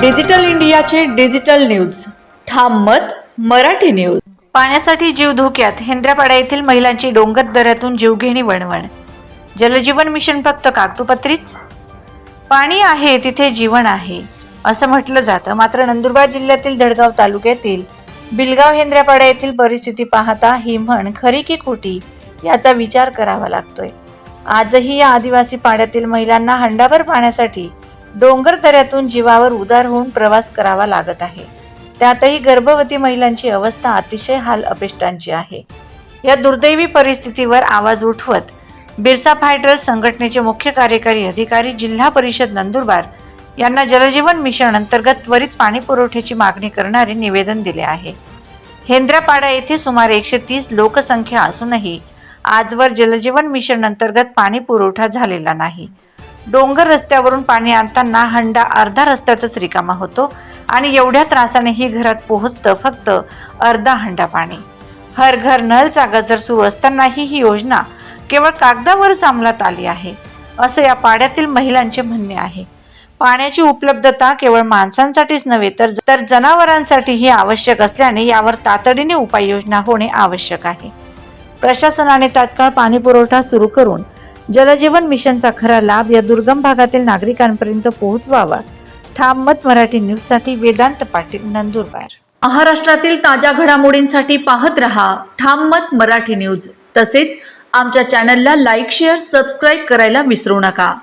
Digital इंडियाचे digital news. ठाम मत मराठी न्यूज. पाण्यासाठी जीव धोक्यात हेंद्रापाडा येथील महिलांची डोंगर दऱ्यातून जीवघेणी वणवण. जलजीवन मिशन फक्त कागदोपत्रीच? पाणी आहे तिथे जीवन आहे असं म्हटलं जातं. मात्र नंदुरबार जिल्ह्यातील धडगाव तालुक्यातील बिलगाव हेंद्रापाडा येथील परिस्थिती पाहता ही म्हण खरी की खोटी याचा विचार करावा लागतोय. आजही या आदिवासी पाड्यातील महिलांना हंडाभर पाण्यासाठी डोंगर दऱ्यातून जीवावर उदार होऊन प्रवास करावा लागत आहे. त्यातही गर्भवती महिलांची अवस्था अतिशय हाल अपेष्टांची आहे. या दुर्दैवी परिस्थितीवर आवाज उठवत बिरसा फायटर्स संघटनेचे मुख्य कार्यकारी अधिकारी जिल्हा परिषद नंदुरबार यांना जलजीवन मिशन अंतर्गत त्वरित पाणी पुरवठ्याची मागणी करणारे निवेदन दिले आहे. हेंद्रापाडा येथे सुमारे एकशे तीस लोकसंख्या असूनही आजवर जलजीवन मिशन अंतर्गत पाणी पुरवठा झालेला नाही. डोंगर रस्त्यावरून पाणी आणताना हंडा अर्धा रस्त्यातच रिकामा होतो आणि एवढ्या त्रासाने ही घरात पोहोचतं फक्त अर्धा हंडा पाणी. हर घर नलचा गजर सुरू असतानाही ही योजना केवळ कागदावरच अंमलात आली आहे असं या पाड्यातील महिलांचे म्हणणे आहे. पाण्याची उपलब्धता केवळ माणसांसाठीच नव्हे तर तर जनावरांसाठीही आवश्यक असल्याने यावर तातडीने उपाययोजना होणे आवश्यक आहे. प्रशासनाने तात्काळ पाणी पुरवठा सुरू करून जलजीवन मिशनचा खरा लाभ या दुर्गम भागातील नागरिकांपर्यंत पोहोचवावा. ठाम मत मराठी न्यूजसाठी वेदांत पाटील नंदुरबार. महाराष्ट्रातील ताज्या घडामोडींसाठी पाहत रहा ठाम मत मराठी न्यूज. तसेच आमच्या चॅनलला लाईक शेअर सबस्क्राईब करायला विसरू नका.